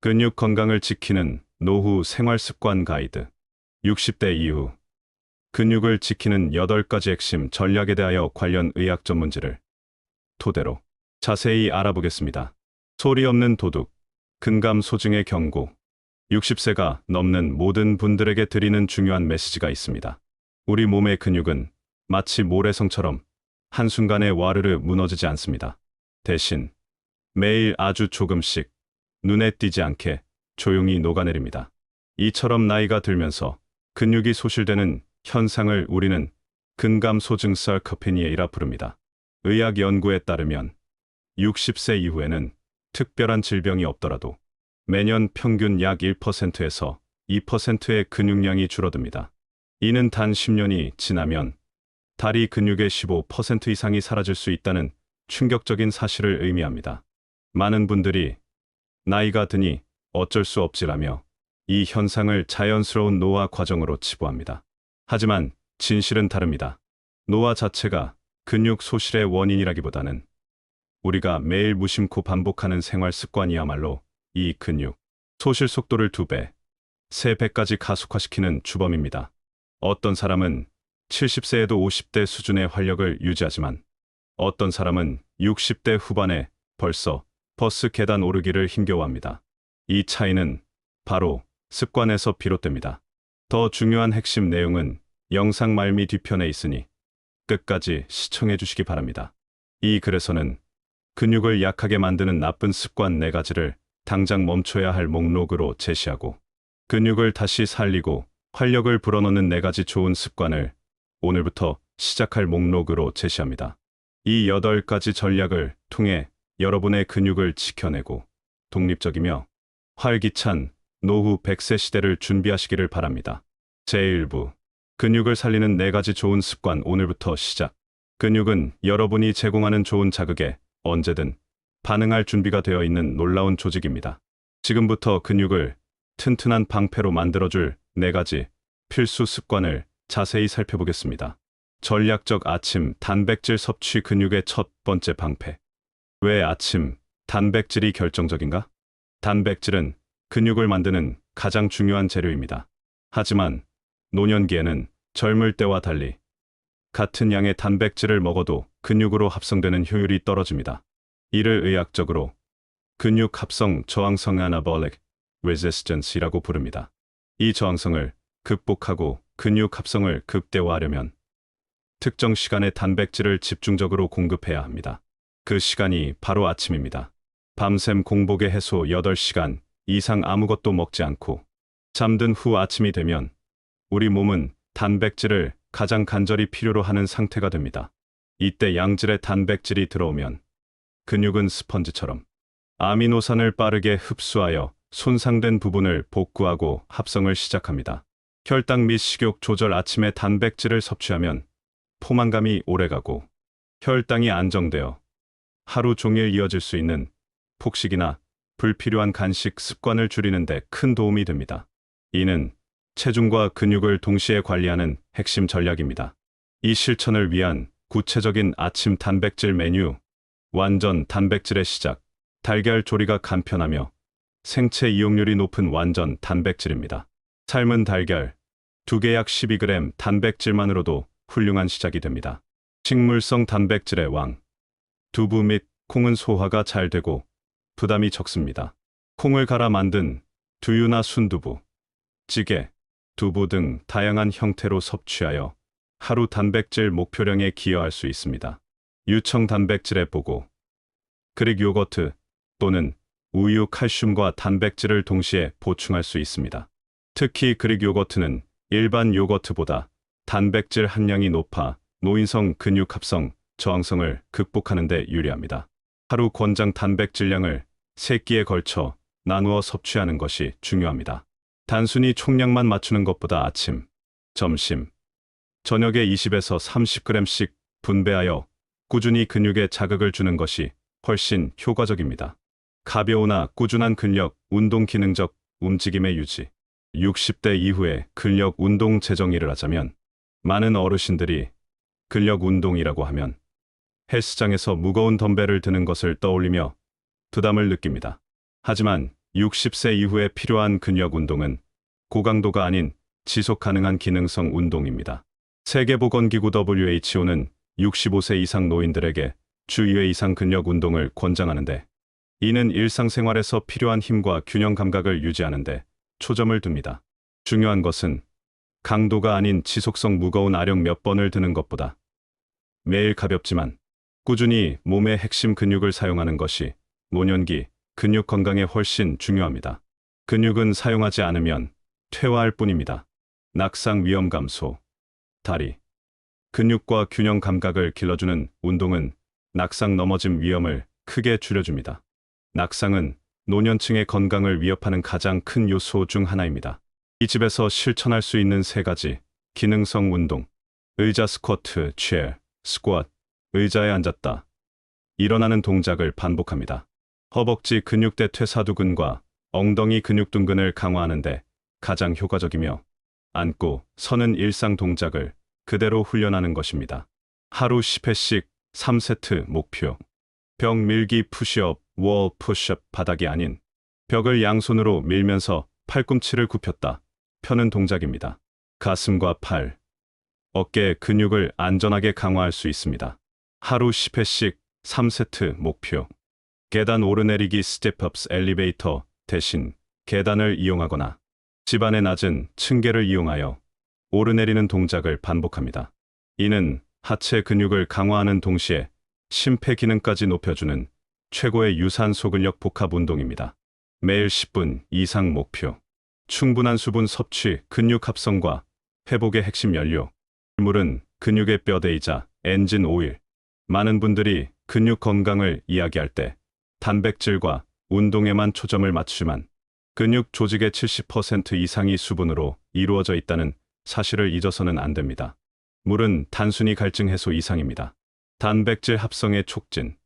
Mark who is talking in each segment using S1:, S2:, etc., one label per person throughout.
S1: 근육 건강을 지키는 노후 생활 습관 가이드. 60대 이후 근육을 지키는 8가지 핵심 전략에 대하여 관련 의학 전문지를 토대로 자세히 알아보겠습니다. 소리 없는 도둑, 근감 소증의 경고. 60세가 넘는 모든 분들에게 드리는 중요한 메시지가 있습니다. 우리 몸의 근육은 마치 모래성처럼 한순간에 와르르 무너지지 않습니다. 대신 매일 아주 조금씩 눈에 띄지 않게 조용히 녹아내립니다. 이처럼 나이가 들면서 근육이 소실되는 현상을 우리는 근감소증 sarcopenia라 부릅니다. 의학 연구에 따르면 60세 이후에는 특별한 질병이 없더라도 매년 평균 약 1%에서 2%의 근육량이 줄어듭니다. 이는 단 10년이 지나면 다리 근육의 15% 이상이 사라질 수 있다는 충격적인 사실을 의미합니다. 많은 분들이 나이가 드니 어쩔 수 없지라며 이 현상을 자연스러운 노화 과정으로 치부합니다. 하지만 진실은 다릅니다. 노화 자체가 근육 소실의 원인이라기보다는 우리가 매일 무심코 반복하는 생활 습관이야말로 이 근육 소실 속도를 두 배, 세 배까지 가속화시키는 주범입니다. 어떤 사람은 70세에도 50대 수준의 활력을 유지하지만 어떤 사람은 60대 후반에 벌써 버스 계단 오르기를 힘겨워합니다. 이 차이는 바로 습관에서 비롯됩니다. 더 중요한 핵심 내용은 영상 말미 뒤편에 있으니 끝까지 시청해 주시기 바랍니다. 이 글에서는 근육을 약하게 만드는 나쁜 습관 4가지를 당장 멈춰야 할 목록으로 제시하고 근육을 다시 살리고 활력을 불어넣는 4가지 좋은 습관을 오늘부터 시작할 목록으로 제시합니다. 이 8가지 전략을 통해 여러분의 근육을 지켜내고 독립적이며 활기찬 노후 100세 시대를 준비하시기를 바랍니다. 제1부 근육을 살리는 4가지 좋은 습관 오늘부터 시작. 근육은 여러분이 제공하는 좋은 자극에 언제든 반응할 준비가 되어 있는 놀라운 조직입니다. 지금부터 근육을 튼튼한 방패로 만들어줄 4가지 필수 습관을 자세히 살펴보겠습니다. 전략적 아침 단백질 섭취 근육의 첫 번째 방패. 왜 아침 단백질이 결정적인가? 단백질은 근육을 만드는 가장 중요한 재료입니다. 하지만 노년기에는 젊을 때와 달리 같은 양의 단백질을 먹어도 근육으로 합성되는 효율이 떨어집니다. 이를 의학적으로 근육 합성 저항성 anabolic resistance이라고 부릅니다. 이 저항성을 극복하고 근육 합성을 극대화하려면 특정 시간에 단백질을 집중적으로 공급해야 합니다. 그 시간이 바로 아침입니다. 밤샘 공복의 해소 8시간 이상 아무것도 먹지 않고 잠든 후 아침이 되면 우리 몸은 단백질을 가장 간절히 필요로 하는 상태가 됩니다. 이때 양질의 단백질이 들어오면 근육은 스펀지처럼 아미노산을 빠르게 흡수하여 손상된 부분을 복구하고 합성을 시작합니다. 혈당 및 식욕 조절 아침에 단백질을 섭취하면 포만감이 오래가고 혈당이 안정되어 하루 종일 이어질 수 있는 폭식이나 불필요한 간식 습관을 줄이는 데 큰 도움이 됩니다. 이는 체중과 근육을 동시에 관리하는 핵심 전략입니다. 이 실천을 위한 구체적인 아침 단백질 메뉴, 완전 단백질의 시작, 달걀 조리가 간편하며 생체 이용률이 높은 완전 단백질입니다. 삶은 달걀, 두개약 12g 단백질만으로도 훌륭한 시작이 됩니다. 식물성 단백질의 왕, 두부 및 콩은 소화가 잘 되고 부담이 적습니다. 콩을 갈아 만든 두유나 순두부, 찌개, 두부 등 다양한 형태로 섭취하여 하루 단백질 목표량에 기여할 수 있습니다. 유청 단백질의 보고, 그릭 요거트 또는 우유 칼슘과 단백질을 동시에 보충할 수 있습니다. 특히 그릭 요거트는 일반 요거트보다 단백질 함량이 높아 노인성 근육 합성 저항성을 극복하는 데 유리합니다. 하루 권장 단백 질량을 3끼에 걸쳐 나누어 섭취하는 것이 중요합니다. 단순히 총량만 맞추는 것보다 아침, 점심, 저녁에 20에서 30g씩 분배하여 꾸준히 근육에 자극을 주는 것이 훨씬 효과적입니다. 가벼우나 꾸준한 근력, 운동 기능적 움직임의 유지. 60대 이후에 근력 운동 재정의를 하자면 많은 어르신들이 근력 운동이라고 하면 헬스장에서 무거운 덤벨을 드는 것을 떠올리며 부담을 느낍니다. 하지만 60세 이후에 필요한 근력 운동은 고강도가 아닌 지속 가능한 기능성 운동입니다. 세계보건기구 WHO는 65세 이상 노인들에게 주 2회 이상 근력 운동을 권장하는데 이는 일상생활에서 필요한 힘과 균형 감각을 유지하는데 초점을 둡니다. 중요한 것은 강도가 아닌 지속성 무거운 아령 몇 번을 드는 것보다 매일 가볍지만 꾸준히 몸의 핵심 근육을 사용하는 것이 노년기 근육 건강에 훨씬 중요합니다. 근육은 사용하지 않으면 퇴화할 뿐입니다. 낙상 위험 감소, 다리, 근육과 균형 감각을 길러주는 운동은 낙상 넘어짐 위험을 크게 줄여줍니다. 낙상은 노년층의 건강을 위협하는 가장 큰 요소 중 하나입니다. 이 집에서 실천할 수 있는 세 가지 기능성 운동, 의자 스쿼트, 체어, 스쿼트, 의자에 앉았다. 일어나는 동작을 반복합니다. 허벅지 근육대 퇴사두근과 엉덩이 근육둔근을 강화하는데 가장 효과적이며 앉고 서는 일상 동작을 그대로 훈련하는 것입니다. 하루 10회씩 3세트 목표. 벽 밀기 푸시업, 월 푸시업 바닥이 아닌 벽을 양손으로 밀면서 팔꿈치를 굽혔다. 펴는 동작입니다. 가슴과 팔, 어깨 근육을 안전하게 강화할 수 있습니다. 하루 10회씩 3세트 목표. 계단 오르내리기 스텝업스 엘리베이터 대신 계단을 이용하거나 집안의 낮은 층계를 이용하여 오르내리는 동작을 반복합니다. 이는 하체 근육을 강화하는 동시에 심폐 기능까지 높여주는 최고의 유산소 근력 복합 운동입니다. 매일 10분 이상 목표. 충분한 수분 섭취, 근육 합성과 회복의 핵심 연료. 물은 근육의 뼈대이자 엔진 오일. 많은 분들이 근육 건강을 이야기할 때 단백질과 운동에만 초점을 맞추지만 근육 조직의 70% 이상이 수분으로 이루어져 있다는 사실을 잊어서는 안 됩니다. 물은 단순히 갈증 해소 이상입니다. 단백질 합성의 촉진.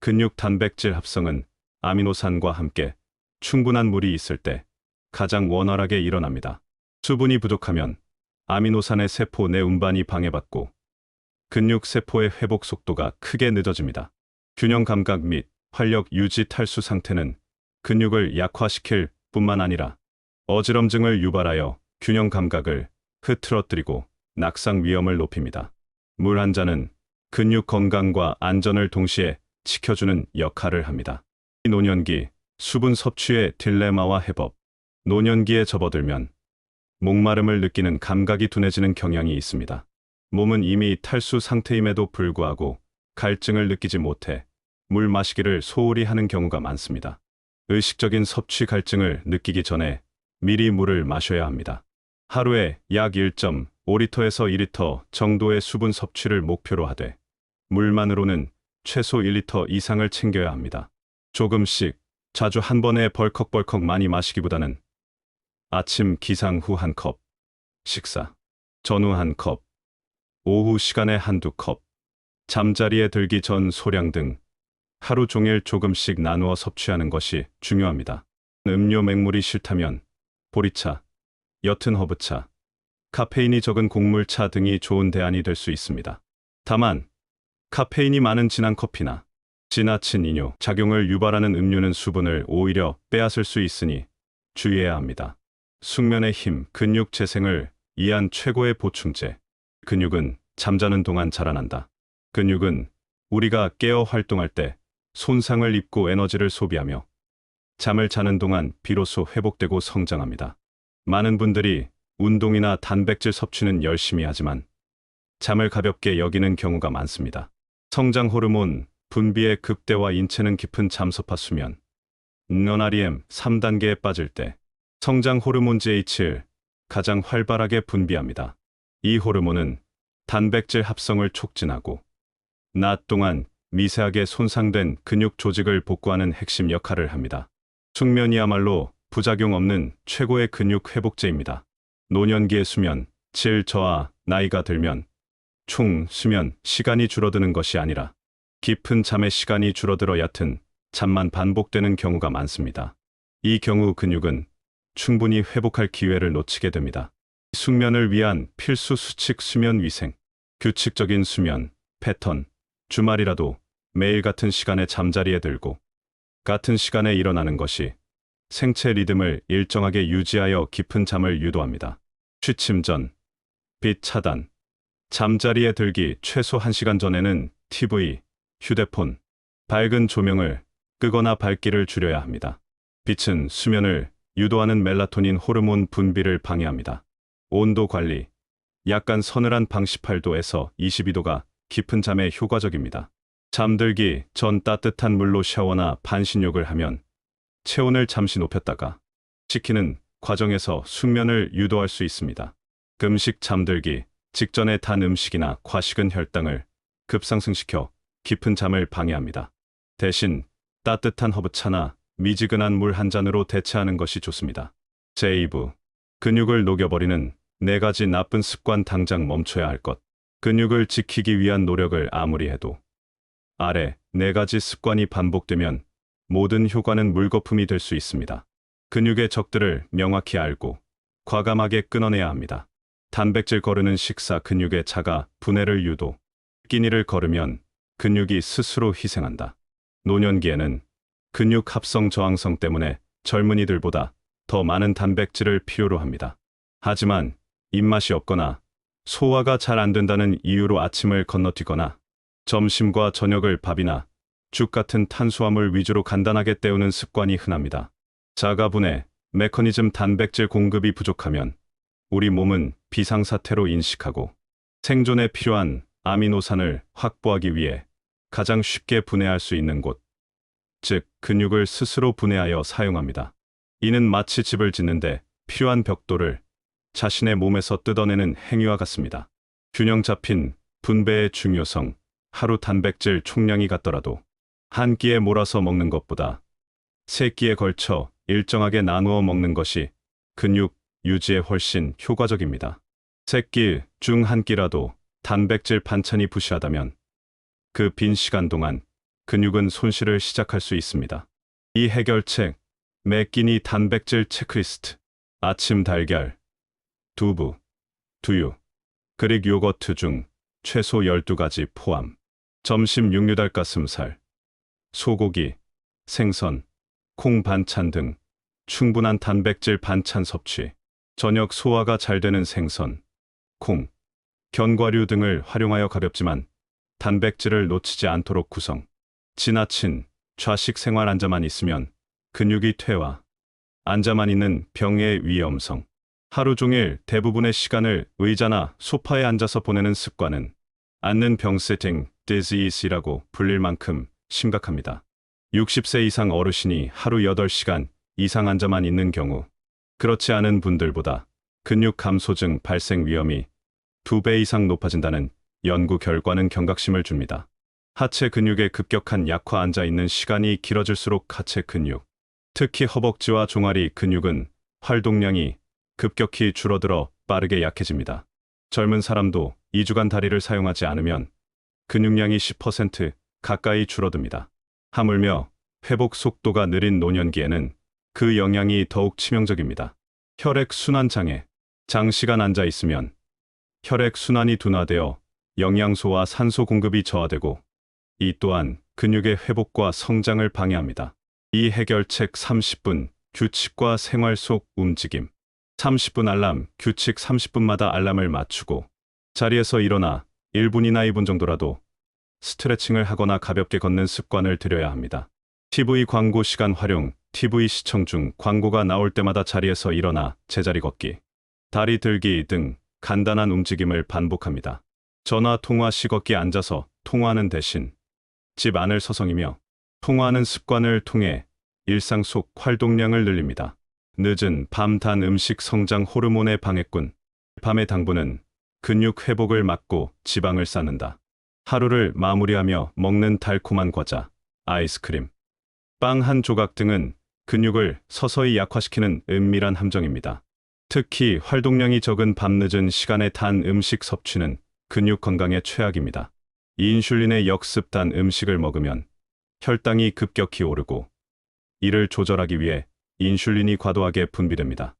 S1: 근육 단백질 합성은 아미노산과 함께 충분한 물이 있을 때 가장 원활하게 일어납니다. 수분이 부족하면 아미노산의 세포 내 운반이 방해받고 근육 세포의 회복 속도가 크게 늦어집니다. 균형 감각 및 활력 유지 탈수 상태는 근육을 약화시킬 뿐만 아니라 어지럼증을 유발하여 균형 감각을 흐트러뜨리고 낙상 위험을 높입니다. 물 한 잔은 근육 건강과 안전을 동시에 지켜주는 역할을 합니다. 이 노년기 수분 섭취의 딜레마와 해법. 노년기에 접어들면 목마름을 느끼는 감각이 둔해지는 경향이 있습니다. 몸은 이미 탈수 상태임에도 불구하고 갈증을 느끼지 못해 물 마시기를 소홀히 하는 경우가 많습니다. 의식적인 섭취 갈증을 느끼기 전에 미리 물을 마셔야 합니다. 하루에 약 1.5리터에서 2리터 정도의 수분 섭취를 목표로 하되 물만으로는 최소 1리터 이상을 챙겨야 합니다. 조금씩 자주 한 번에 벌컥벌컥 많이 마시기보다는 아침 기상 후 한 컵, 식사 전후 한 컵, 오후 시간에 한두 컵, 잠자리에 들기 전 소량 등 하루 종일 조금씩 나누어 섭취하는 것이 중요합니다. 음료 맹물이 싫다면 보리차, 옅은 허브차, 카페인이 적은 곡물차 등이 좋은 대안이 될 수 있습니다. 다만 카페인이 많은 진한 커피나 지나친 이뇨 작용을 유발하는 음료는 수분을 오히려 빼앗을 수 있으니 주의해야 합니다. 숙면의 힘, 근육 재생을 위한 최고의 보충제. 근육은 잠자는 동안 자라난다. 근육은 우리가 깨어 활동할 때 손상을 입고 에너지를 소비하며 잠을 자는 동안 비로소 회복되고 성장합니다. 많은 분들이 운동이나 단백질 섭취는 열심히 하지만 잠을 가볍게 여기는 경우가 많습니다. 성장 호르몬 분비의 극대화 인체는 깊은 잠소파 수면 NREM 3단계에 빠질 때 성장 호르몬 G-를 가장 활발하게 분비합니다. 이 호르몬은 단백질 합성을 촉진하고 낮 동안 미세하게 손상된 근육 조직을 복구하는 핵심 역할을 합니다. 숙면이야말로 부작용 없는 최고의 근육 회복제입니다. 노년기의 수면, 질 저하, 나이가 들면 총 수면 시간이 줄어드는 것이 아니라 깊은 잠의 시간이 줄어들어 얕은 잠만 반복되는 경우가 많습니다. 이 경우 근육은 충분히 회복할 기회를 놓치게 됩니다. 숙면을 위한 필수 수칙 수면 위생, 규칙적인 수면, 패턴, 주말이라도 매일 같은 시간에 잠자리에 들고 같은 시간에 일어나는 것이 생체 리듬을 일정하게 유지하여 깊은 잠을 유도합니다. 취침 전, 빛 차단, 잠자리에 들기 최소 1시간 전에는 TV, 휴대폰, 밝은 조명을 끄거나 밝기를 줄여야 합니다. 빛은 수면을 유도하는 멜라토닌 호르몬 분비를 방해합니다. 온도 관리, 약간 서늘한 방 18도에서 22도가 깊은 잠에 효과적입니다. 잠들기 전 따뜻한 물로 샤워나 반신욕을 하면 체온을 잠시 높였다가 식히는 과정에서 숙면을 유도할 수 있습니다. 금식 잠들기 직전에 단 음식이나 과식은 혈당을 급상승시켜 깊은 잠을 방해합니다. 대신 따뜻한 허브차나 미지근한 물 한 잔으로 대체하는 것이 좋습니다. 제2부 근육을 녹여버리는 네 가지 나쁜 습관 당장 멈춰야 할 것. 근육을 지키기 위한 노력을 아무리 해도 아래 네 가지 습관이 반복되면 모든 효과는 물거품이 될 수 있습니다. 근육의 적들을 명확히 알고 과감하게 끊어내야 합니다. 단백질 거르는 식사 근육의 자가 분해를 유도. 끼니를 걸으면 근육이 스스로 희생한다. 노년기에는 근육 합성 저항성 때문에 젊은이들보다 더 많은 단백질을 필요로 합니다. 하지만 입맛이 없거나 소화가 잘 안 된다는 이유로 아침을 건너뛰거나 점심과 저녁을 밥이나 죽 같은 탄수화물 위주로 간단하게 때우는 습관이 흔합니다. 자가분해, 메커니즘 단백질 공급이 부족하면 우리 몸은 비상사태로 인식하고 생존에 필요한 아미노산을 확보하기 위해 가장 쉽게 분해할 수 있는 곳, 즉 근육을 스스로 분해하여 사용합니다. 이는 마치 집을 짓는데 필요한 벽돌을 자신의 몸에서 뜯어내는 행위와 같습니다. 균형 잡힌 분배의 중요성, 하루 단백질 총량이 같더라도 한 끼에 몰아서 먹는 것보다 세 끼에 걸쳐 일정하게 나누어 먹는 것이 근육 유지에 훨씬 효과적입니다. 세 끼 중 한 끼라도 단백질 반찬이 부실하다면 그 빈 시간 동안 근육은 손실을 시작할 수 있습니다. 이 해결책, 매 끼니 단백질 체크리스트, 아침 달걀, 두부, 두유, 그릭 요거트 중 최소 12가지 포함, 점심 육류 닭가슴살, 소고기, 생선, 콩 반찬 등 충분한 단백질 반찬 섭취, 저녁 소화가 잘 되는 생선, 콩, 견과류 등을 활용하여 가볍지만 단백질을 놓치지 않도록 구성. 지나친 좌식 생활 앉아만 있으면 근육이 퇴화, 앉아만 있는 병의 위험성. 하루 종일 대부분의 시간을 의자나 소파에 앉아서 보내는 습관은 앉는 병 세팅 디지이스라고 불릴 만큼 심각합니다. 60세 이상 어르신이 하루 8시간 이상 앉아만 있는 경우 그렇지 않은 분들보다 근육 감소증 발생 위험이 2배 이상 높아진다는 연구 결과는 경각심을 줍니다. 하체 근육의 급격한 약화 앉아 있는 시간이 길어질수록 하체 근육, 특히 허벅지와 종아리 근육은 활동량이 급격히 줄어들어 빠르게 약해집니다. 젊은 사람도 2주간 다리를 사용하지 않으면 근육량이 10% 가까이 줄어듭니다. 하물며 회복 속도가 느린 노년기에는 그 영향이 더욱 치명적입니다. 혈액 순환 장애. 장시간 앉아 있으면 혈액 순환이 둔화되어 영양소와 산소 공급이 저하되고 이 또한 근육의 회복과 성장을 방해합니다. 이 해결책 30분 규칙과 생활 속 움직임 30분 알람 규칙 30분마다 알람을 맞추고 자리에서 일어나 1분이나 2분 정도라도 스트레칭을 하거나 가볍게 걷는 습관을 들여야 합니다. TV 광고 시간 활용 TV 시청 중 광고가 나올 때마다 자리에서 일어나 제자리 걷기, 다리 들기 등 간단한 움직임을 반복합니다. 전화 통화 시 걷기 앉아서 통화하는 대신 집 안을 서성이며 통화하는 습관을 통해 일상 속 활동량을 늘립니다. 늦은 밤 단 음식 성장 호르몬의 방해꾼. 밤의 당분은 근육 회복을 막고 지방을 쌓는다. 하루를 마무리하며 먹는 달콤한 과자, 아이스크림, 빵 한 조각 등은 근육을 서서히 약화시키는 은밀한 함정입니다. 특히 활동량이 적은 밤늦은 시간에 단 음식 섭취는 근육 건강에 최악입니다. 인슐린의 역습단 음식을 먹으면 혈당이 급격히 오르고 이를 조절하기 위해 인슐린이 과도하게 분비됩니다.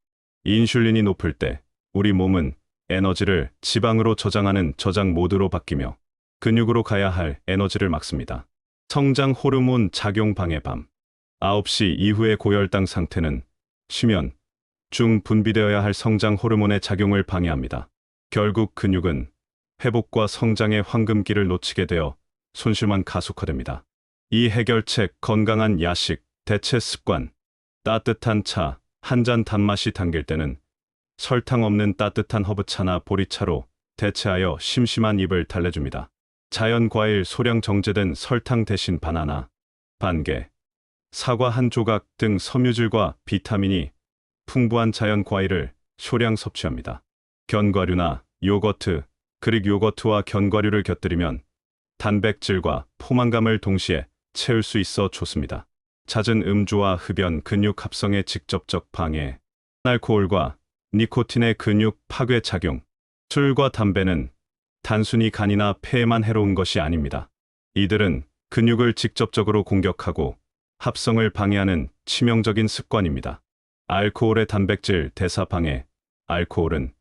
S1: 인슐린이 높을 때 우리 몸은 에너지를 지방으로 저장하는 저장 모드로 바뀌며 근육으로 가야 할 에너지를 막습니다. 성장 호르몬 작용 방해 밤. 9시 이후의 고혈당 상태는 수면 중 분비되어야 할 성장 호르몬의 작용을 방해합니다. 결국 근육은 회복과 성장의 황금기를 놓치게 되어 손실만 가속화됩니다. 이 해결책 건강한 야식, 대체 습관, 따뜻한 차, 한 잔 단맛이 당길 때는 설탕 없는 따뜻한 허브차나 보리차로 대체하여 심심한 입을 달래줍니다. 자연 과일 소량 정제된 설탕 대신 바나나, 반개, 사과 한 조각 등 섬유질과 비타민이 풍부한 자연 과일을 소량 섭취합니다. 견과류나 요거트, 그릭 요거트와 견과류를 곁들이면 단백질과 포만감을 동시에 채울 수 있어 좋습니다. 잦은 음주와 흡연, 근육 합성의 직접적 방해, 알코올과 니코틴의 근육 파괴 작용, 술과 담배는 단순히 간이나 폐에만 해로운 것이 아닙니다. 이들은 근육을 직접적으로 공격하고 합성을 방해하는 치명적인 습관입니다. 알코올의 단백질 대사 방해, 알코올은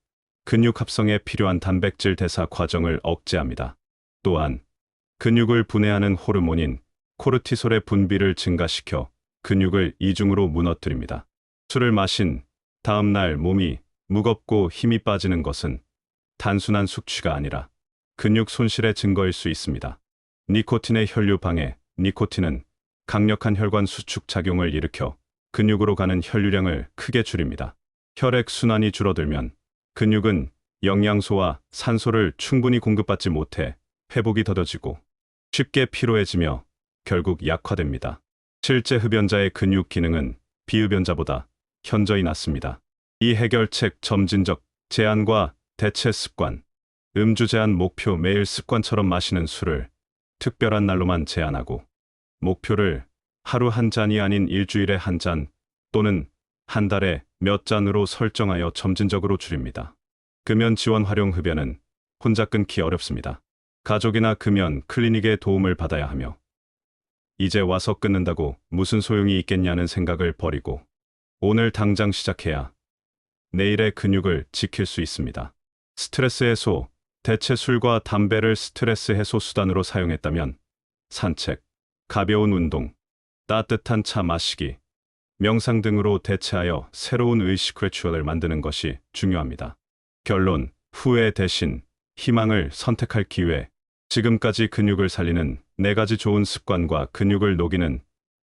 S1: 근육 합성에 필요한 단백질 대사 과정을 억제합니다. 또한 근육을 분해하는 호르몬인 코르티솔의 분비를 증가시켜 근육을 이중으로 무너뜨립니다. 술을 마신 다음 날 몸이 무겁고 힘이 빠지는 것은 단순한 숙취가 아니라 근육 손실의 증거일 수 있습니다. 니코틴의 혈류 방해, 니코틴은 강력한 혈관 수축 작용을 일으켜 근육으로 가는 혈류량을 크게 줄입니다. 혈액 순환이 줄어들면 근육은 영양소와 산소를 충분히 공급받지 못해 회복이 더뎌지고 쉽게 피로해지며 결국 약화됩니다. 실제 흡연자의 근육 기능은 비흡연자보다 현저히 낮습니다. 이 해결책 점진적 제한과 대체 습관, 음주 제한 목표 매일 습관처럼 마시는 술을 특별한 날로만 제한하고 목표를 하루 한 잔이 아닌 일주일에 한 잔 또는 한 달에 몇 잔으로 설정하여 점진적으로 줄입니다. 금연 지원 활용 흡연은 혼자 끊기 어렵습니다. 가족이나 금연 클리닉의 도움을 받아야 하며 이제 와서 끊는다고 무슨 소용이 있겠냐는 생각을 버리고 오늘 당장 시작해야 내일의 근육을 지킬 수 있습니다. 스트레스 해소, 대체 술과 담배를 스트레스 해소 수단으로 사용했다면 산책, 가벼운 운동, 따뜻한 차 마시기, 명상 등으로 대체하여 새로운 의식 레추얼을 만드는 것이 중요합니다. 결론, 후회 대신 희망을 선택할 기회, 지금까지 근육을 살리는 네 가지 좋은 습관과 근육을 녹이는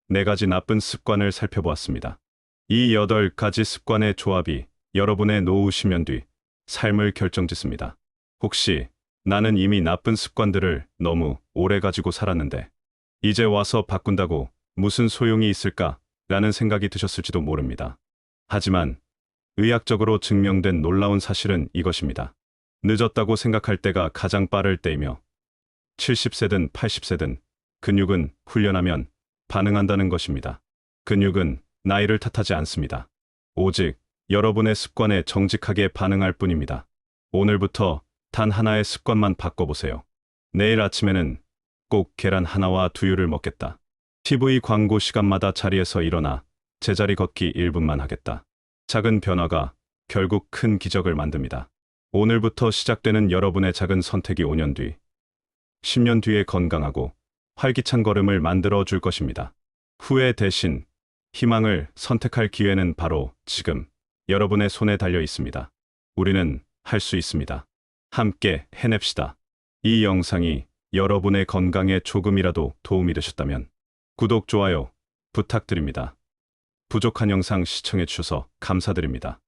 S1: 네 가지 나쁜 습관을 살펴보았습니다. 이 여덟 가지 습관의 조합이 여러분의 노후 10년 뒤 삶을 결정짓습니다. 혹시 나는 이미 나쁜 습관들을 너무 오래 가지고 살았는데 이제 와서 바꾼다고 무슨 소용이 있을까? 라는 생각이 드셨을지도 모릅니다. 하지만 의학적으로 증명된 놀라운 사실은 이것입니다. 늦었다고 생각할 때가 가장 빠를 때이며 70세든 80세든 근육은 훈련하면 반응한다는 것입니다. 근육은 나이를 탓하지 않습니다. 오직 여러분의 습관에 정직하게 반응할 뿐입니다. 오늘부터 단 하나의 습관만 바꿔보세요. 내일 아침에는 꼭 계란 하나와 두유를 먹겠다. TV 광고 시간마다 자리에서 일어나 제자리 걷기 1분만 하겠다. 작은 변화가 결국 큰 기적을 만듭니다. 오늘부터 시작되는 여러분의 작은 선택이 5년 뒤, 10년 뒤에 건강하고 활기찬 걸음을 만들어 줄 것입니다. 후회 대신 희망을 선택할 기회는 바로 지금 여러분의 손에 달려 있습니다. 우리는 할 수 있습니다. 함께 해냅시다. 이 영상이 여러분의 건강에 조금이라도 도움이 되셨다면 구독, 좋아요 부탁드립니다. 부족한 영상 시청해 주셔서 감사드립니다.